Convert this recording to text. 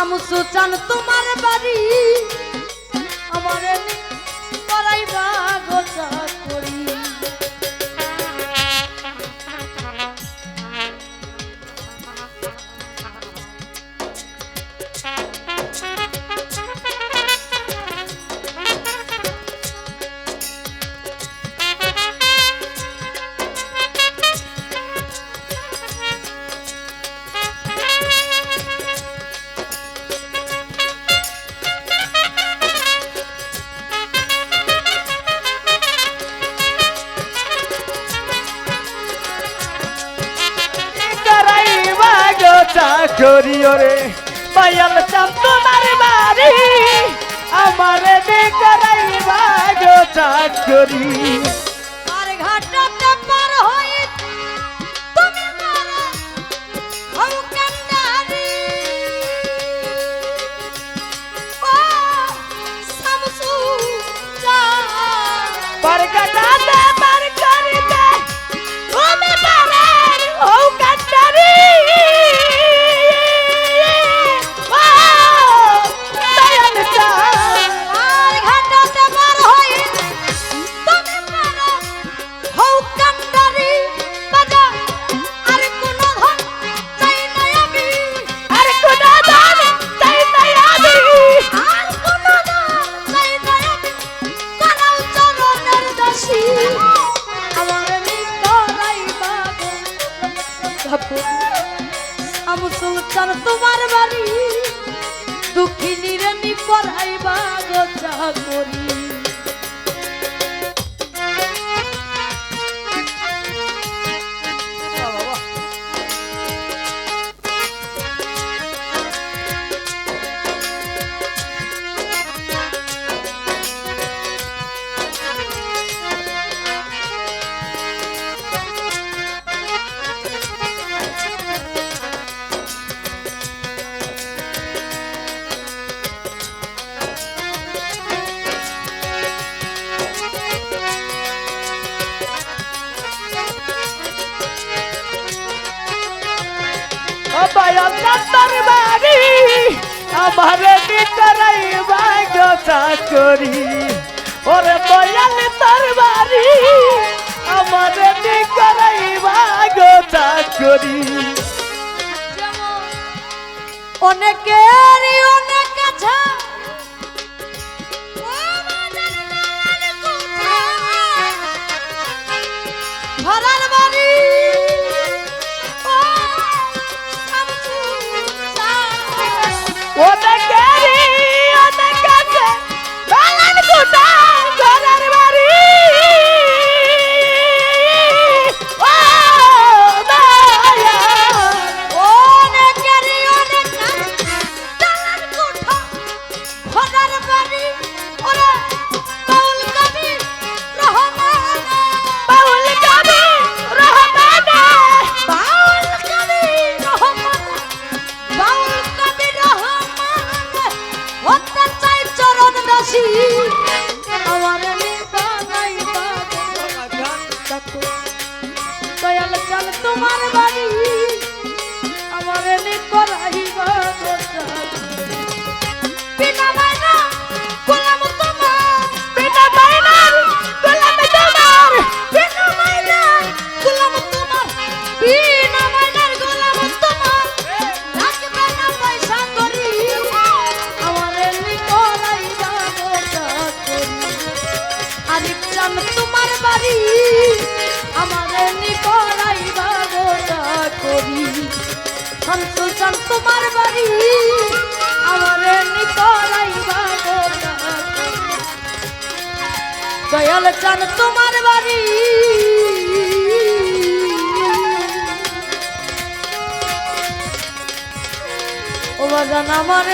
শামসু চান তোমার বাড়ি চিন্তা করিও রে। পায়াল চান্দনার বাড়ি আমার দেখাই ভাগ চাকরি। আমি তোমার বাড়ি। দুঃখিনীর নি পড়াইবা গো ঠাকুর পায়ল দাতার বাড়ি। আমার নিকরাই ভাগ চাকরি ওরে পায়ল তার বাড়ি। আমার নিকরাই ভাগ চাকরি অনেকেরই অনেক জান তোমার বাড়ি। আমার নিকরাই বাবতা করি। শান্ত জান তোমার বাড়ি। আমার নিকরাই বাবতা দয়াল জান তোমার বাড়ি। ও বাজান আমার